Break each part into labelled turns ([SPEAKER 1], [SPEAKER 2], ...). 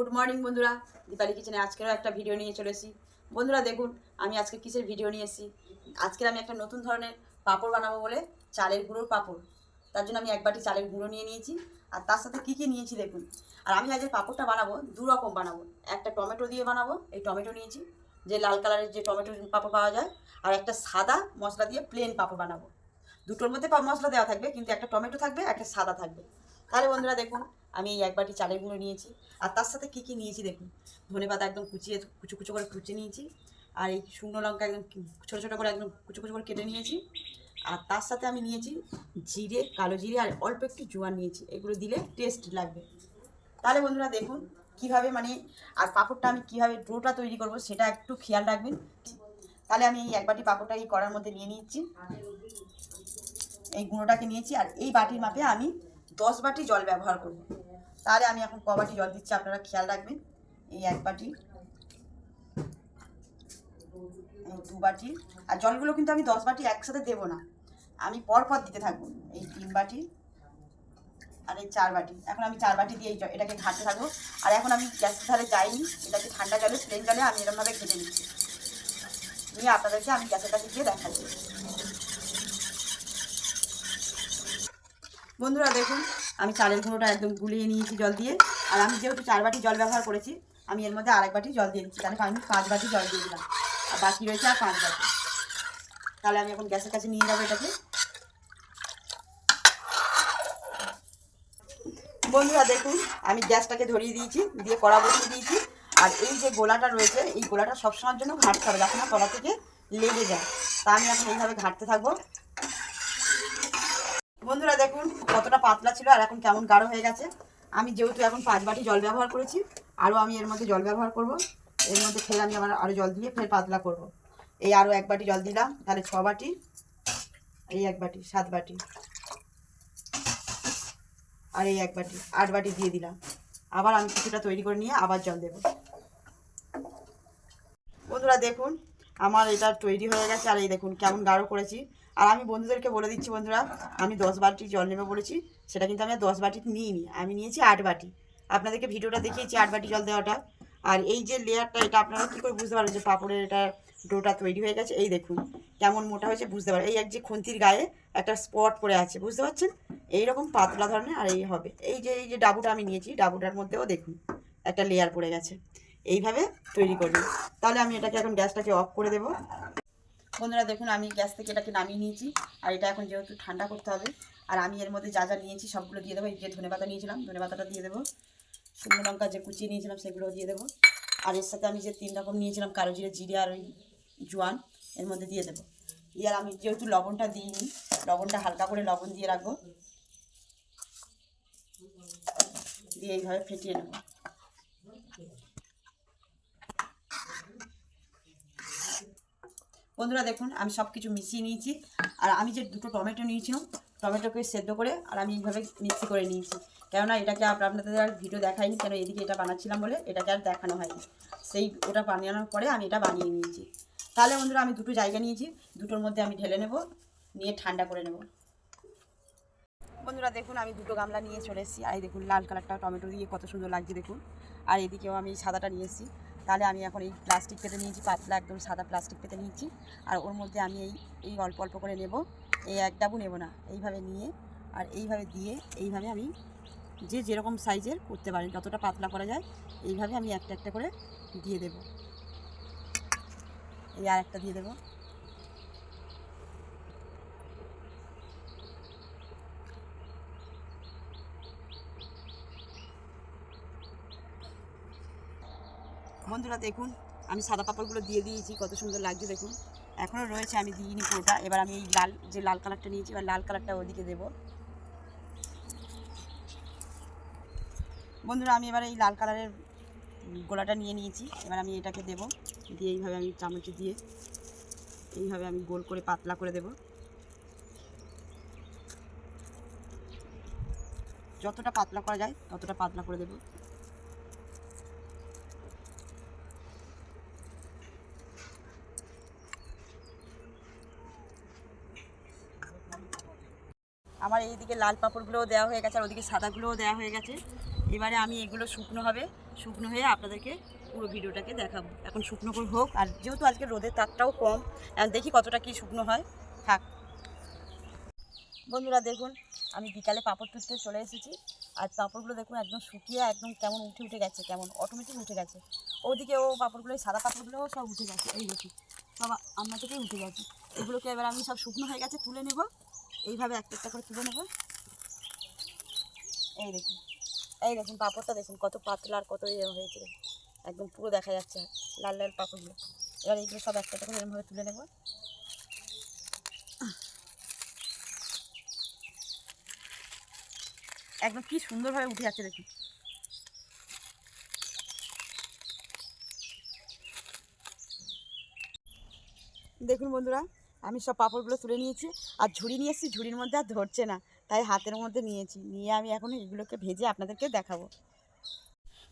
[SPEAKER 1] Good morning বন্ধুরা, দীপালি কিচেনে আজকেরও একটা ভিডিও নিয়ে চলে এসেছি। বন্ধুরা দেখুন, আমি আজকে কিসের ভিডিও নিয়ে এসেছি? আজকের আমি একটা নতুন ধরনের পাঁপড় বানাবো বলে চালের গুঁড়োর পাঁপড়। তার জন্য আমি এক বাটি চালের গুঁড়ো নিয়ে নিয়েছি, আর তার সাথে কী কী নিয়েছি দেখুন। আর আমি আজকে পাঁপড়টা বানাবো, দু রকম বানাবো। একটা টমেটো দিয়ে বানাবো, এই টমেটো নিয়েছি, যে লাল কালারের যে টমেটো পাঁপড় পাওয়া যায়, আর একটা সাদা মশলা দিয়ে প্লেন পাঁপড় বানাবো। দুটোর মধ্যে মশলা দেওয়া থাকবে, কিন্তু একটা টমেটো থাকবে, একটা সাদা থাকবে। তাহলে বন্ধুরা দেখুন আমি এই এক বাটি চালের গুঁড়ো নিয়েছি। আর তার সাথে কী কী নিয়েছি দেখুন? ধনে পাতা একদম কুচিয়ে কুচু কুচু করে কুচে নিয়েছি। আর এই শুকনো লঙ্কা একদম ছোটো ছোটো করে একদম কুচু কুচু করে কেটে নিয়েছি। আর তার সাথে আমি নিয়েছি জিরে, কালো জিরে আর অল্প একটু জোয়ান নিয়েছি। এগুলো দিলে টেস্ট লাগবে। তাহলে বন্ধুরা দেখুন কীভাবে মানে আর পাঁপড়টা আমি কীভাবে ডোটা তৈরি করব সেটা একটু খেয়াল রাখবেন। তাহলে আমি এই এক বাটি পাঁপড়টা এই কড়ার মধ্যে নিয়ে নিচ্ছি এই গুঁড়োটাকে নিয়েছি আর এই বাটির মাপে আমি দশ বাটি জল ব্যবহার করব। তাহলে আমি এখন ক বাটি জল দিচ্ছি, আপনারা খেয়াল রাখবেন। এই এক বাটি দু বাটি। আর জলগুলো কিন্তু আমি দশ বাটি একসাথে দেবো না। আমি পর পর দিতে থাকব। এই তিন বাটি আর এই চার বাটি। এখন আমি চার বাটি দিয়ে এটাকে ঘাঁটতে থাকব। আর এখন আমি গ্যাসের ধারে যাইনি, এটাকে ঠান্ডা জলে প্লেন জলে আমি এরকমভাবে ঘেটে নিচ্ছি। নিয়ে আপনাদেরকে আমি গ্যাসের কাছে গিয়ে দেখাচ্ছি। বন্ধুরা দেখুন, আমি চালের গুঁড়োটা একদম গুলিয়ে নিয়েছি জল দিয়ে। আর আমি যেহেতু চার বাটি জল ব্যবহার করেছি, আমি এর মধ্যে আরেক বাটি জল দিয়ে দিচ্ছি। তাহলে আমি পাঁচ বাটি জল দিয়ে দিলাম। আর বাকি রয়েছে আর পাঁচ বাটি। তাহলে আমি এখন গ্যাসের কাছে নিয়ে যাব এটাকে। বন্ধুরা দেখুন, আমি গ্যাসটাকে ধরিয়ে দিয়েছি, দিয়ে কড়া বসিয়ে দিয়েছি। আর এই যে গোলাটা রয়েছে, এই গোলাটা সবসময়ের জন্য ঘাঁটতে হবে, যাতে না থেকে লেগে যায়। তা আমি এখন এইভাবে ঘাঁটতে থাকব। কতটা পাতলা ছিল আর এখন কেমন গাঢ় হয়ে গেছে। আমি যেহেতু এখন পাঁচ বাটি জল ব্যবহার করেছি, আরও আমি এর মধ্যে জল ব্যবহার করব। এর মধ্যে ফের আমি আমার আরও জল দিয়ে ফের পাতলা করব। এই আরও এক বাটি জল দিলাম, তাহলে ছ বাটি, এই এক বাটি, সাত বাটি, আর এই এক বাটি, আট বাটি দিয়ে দিলাম। আবার আমি কিছুটা তৈরি করে নিয়ে আবার জল দেব। বন্ধুরা দেখুন, আমার এটা তৈরি হয়ে গেছে, আর এই দেখুন কেমন গাঢ় করেছি। আর আমি বন্ধুদেরকে বলে দিচ্ছি বন্ধুরা, আমি দশ বাটি জল নেবে বলেছি, সেটা কিন্তু আমি দশ বাটি নিইনি, আমি নিয়েছি আট বাটি। আপনাদেরকে ভিডিওটা দেখিয়েছি আট বাটি জল দেওয়াটা। আর এই যে লেয়ারটা, এটা আপনারা কী করে বুঝতে পারবেন যে পাপড়ের এটা ডোটা তৈরি হয়ে গেছে? এই দেখুন, কেমন মোটা হয়েছে বুঝতে পারেন এই এক যে খুন্তির গায়ে একটা স্পট পড়ে আছে, বুঝতে পারছেন? এইরকম পাতলা ধরনের আর এই হবে। এই যে এই যে ডাবুটা আমি নিয়েছি, ডাবুটার মধ্যেও দেখুন, একটা লেয়ার পড়ে গেছে। এইভাবে তৈরি করবেন। তাহলে আমি এটাকে এখন গ্যাসটাকে অফ করে দেবো। বন্ধুরা দেখুন, আমি গ্যাস থেকে এটাকে নামিয়ে নিয়েছি। আর এটা এখন যেহেতু ঠান্ডা করতে হবে, আর আমি এর মধ্যে যা যা নিয়েছি সবগুলো দিয়ে দেবো। এই যে ধনে পাতা নিয়েছিলাম, ধনে পাতাটা দিয়ে দেবো। শুকনো লঙ্কা যে কুচিয়ে নিয়েছিলাম সেগুলো দিয়ে দেবো। আর এর সাথে আমি যে তিন রকম নিয়েছিলাম, কালো জিরে জিরে আর ওই জোয়ান, এর মধ্যে দিয়ে দেবো। দিয়ে আর আমি যেহেতু লবণটা দিইনি, লবণটা হালকা করে লবণ দিয়ে রাখব। দিয়ে এইভাবে ফেটিয়ে নেব। বন্ধুরা দেখুন, আমি সব কিছু মিশিয়ে নিয়েছি। আর আমি যে দুটো টমেটো নিয়েছিলাম টমেটোকে সেদ্ধ করে আর আমি এইভাবে মিক্সি করে নিয়েছি। কেননা এটাকে আপ- আপনাদের আর ভিডিও দেখাইনি, কেন এদিকে এটা বানাচ্ছিলাম বলে এটাকে আর দেখানো হয়নি। সেই ওটা বানানোর পরে আমি এটা বানিয়ে নিয়েছি। তাহলে বন্ধুরা আমি দুটো জায়গা নিয়েছি, দুটোর মধ্যে আমি ঢেলে নেব, নিয়ে ঠান্ডা করে নেব। বন্ধুরা দেখুন, আমি দুটো গামলা নিয়ে চলে এসেছি। আর দেখুন, লাল কালারটা টমেটো দিয়ে কত সুন্দর লাগছে দেখুন। আর এদিকেও আমি সাদাটা নিয়ে এসেছি। তাহলে আমি এখন এই প্লাস্টিক পেতে নিয়েছি, পাতলা একদম সাদা প্লাস্টিক পেতে নিয়েছি। আর ওর মধ্যে আমি এই এই অল্প অল্প করে নেব। এই এক ডাবু নেব না, এইভাবে নিয়ে আর এইভাবে দিয়ে এইভাবে আমি যে যেরকম সাইজের করতে পারি, যতটা পাতলা করা যায়, এইভাবে আমি একটা একটা করে দিয়ে দেব। এই আর একটা দিয়ে দেবো। বন্ধুরা দেখুন, আমি সাদা পাপড়গুলো দিয়ে দিয়েছি, কত সুন্দর লাগছে দেখুন। এখনও রয়েছে, আমি দিইনি পুরোটা। এবার আমি এই লাল, যে লাল কালারটা নিয়েছি, এবার লাল কালারটা ওদিকে দেবো। বন্ধুরা, আমি এবার এই লাল কালারের গোলাটা নিয়ে নিয়েছি। এবার আমি এটাকে দেব, দিয়ে এইভাবে আমি চামচ দিয়ে এইভাবে আমি গোল করে পাতলা করে দেব। যতটা পাতলা করা যায়, ততটা পাতলা করে দেবো। আমার এইদিকে লাল পাঁপড়গুলোও দেওয়া হয়ে গেছে আর ওদিকে সাদাগুলোও দেওয়া হয়ে গেছে। এবারে আমি এগুলো শুকনো হবে। শুকনো হয়ে আপনাদেরকে পুরো ভিডিওটাকে দেখাবো। এখন শুকনো করে হোক। আর যেহেতু আজকে রোদের তাপটাও কম দেখি কতটা কি শুকনো হয়। থাক। বন্ধুরা, দেখুন, আমি বিকালে পাঁপড় তুলতে চলে এসেছি। আর পাঁপড়গুলো দেখুন, একদম শুকিয়ে একদম কেমন উঠে উঠে গেছে, কেমন অটোমেটিক উঠে গেছে। ওদিকে ও পাঁপড়গুলো সাদা পাঁপড়গুলোও সব উঠে গেছে। এই দেখি সব আমার থেকেই উঠে গেছে। এগুলোকে এবার আমি সব শুকনো হয়ে গেছে, তুলে নেব। এইভাবে একটা একটা করে তুলে নেব। এই দেখুন এই দেখুন পাঁপড়টা দেখুন, কত পাতলা আর কত ইয়ে হয়েছে। একদম পুরো দেখা যাচ্ছে, লাল লাল পাঁপড়গুলো। এবার এইগুলো সব একটা একটা করে এরকমভাবে তুলে নেব। একদম কি সুন্দরভাবে উঠে যাচ্ছে দেখুন। দেখুন বন্ধুরা আমি সব পাঁপড়গুলো তুলে নিয়েছি। আর ঝুড়ি নিয়ে এসেছি, ঝুড়ির মধ্যে আর ধরছে না। তাই হাতের মধ্যে নিয়েছি। নিয়ে আমি এখন এগুলোকে ভেজে আপনাদেরকে দেখাবো।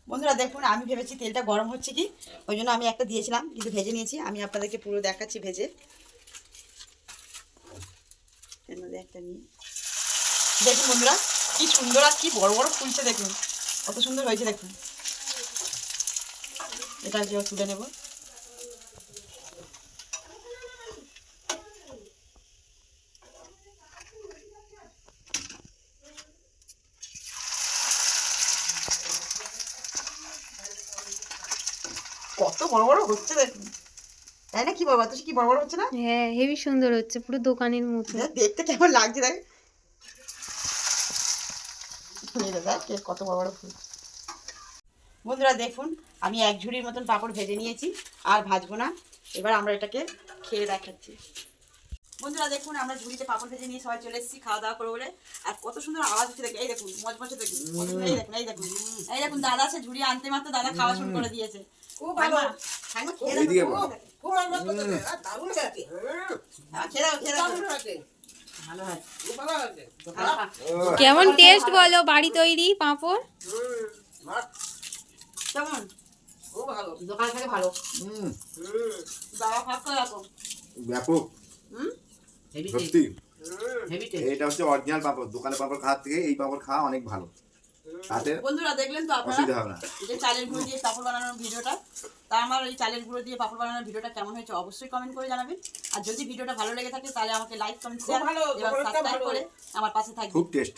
[SPEAKER 1] বন্ধুরা, দেখুন, আমি ভেবেছি তেলটা গরম হচ্ছে কি? ওই জন্য আমি একটা দিয়েছিলাম, কিন্তু ভেজে নিয়েছি। আমি আপনাদেরকে পুরো দেখাচ্ছি ভেজে। এর মধ্যে একটা নিয়ে। দেখুন বন্ধুরা, কি সুন্দর আর কি বড় বড় ফুলছে দেখুন। কত সুন্দর হয়েছে দেখুন। এটা তুলে নেব। কত বড় বড় হচ্ছে দেখুন তাই না কি বাবা? তুই কি বড় বড় হচ্ছে না?
[SPEAKER 2] হ্যাঁ হেভি সুন্দর হচ্ছে পুরো দোকানের মতো।
[SPEAKER 1] দেখতে কেমন লাগছে দেখ। দেখ, দেখ, কত বড় বড় ফুল। বন্ধুরা দেখুন আমি এক ঝুড়ির মতন পাঁপড় ভেজে নিয়েছি আর ভাজবো না। এবার আমরা এটাকে খেয়ে দেখাচ্ছি। বন্ধুরা দেখুন আমরা ঝুড়িতে পাঁপড় ভেজে নিয়ে সবাই চলে এসেছি খাওয়া দাওয়া করে বলে। আর কত সুন্দর আওয়াজ হচ্ছে দেখুন এই দেখুন মজ মজে দেখুন এই দেখুন এই দেখুন। এই দেখুন দাদা সে ঝুড়ি আনতে মাত্র দাদা খাওয়া শুরু করে দিয়েছে। খুব ভালো। খুব ভালো হয়। ভালো।
[SPEAKER 2] কেমন টেস্ট বলো বাড়ি তৈরি পাঁপড়?
[SPEAKER 1] কেমন? দোকান থেকে ভালো।
[SPEAKER 3] হুম,
[SPEAKER 1] বাবা খাওয়া করে রাখো
[SPEAKER 3] ব্যাপক।
[SPEAKER 1] হুম?
[SPEAKER 3] সত্যি। এটা হচ্ছে অরিজিনাল পাপড়। দোকানে পাপড় খাওয়ার থেকে এই পাপড় খাওয়া অনেক ভালো। তাতে
[SPEAKER 1] বন্ধুরা দেখলেন তো আপনারা? যে চালের গুঁড়ো দিয়ে পাপড় বানানোর ভিডিওটা। তা আমার এই চালের গুঁড়ো দিয়ে পাপড় বানানোর ভিডিওটা কেমন হয়েছে অবশ্যই কমেন্ট করে জানাবেন। আর যদি ভিডিওটা ভালো লেগে থাকে তাহলে আমাকে লাইক কমেন্ট শেয়ার এবং সাবস্ক্রাইব করে আমার পাশে থাকবে
[SPEAKER 3] খুব টেস্ট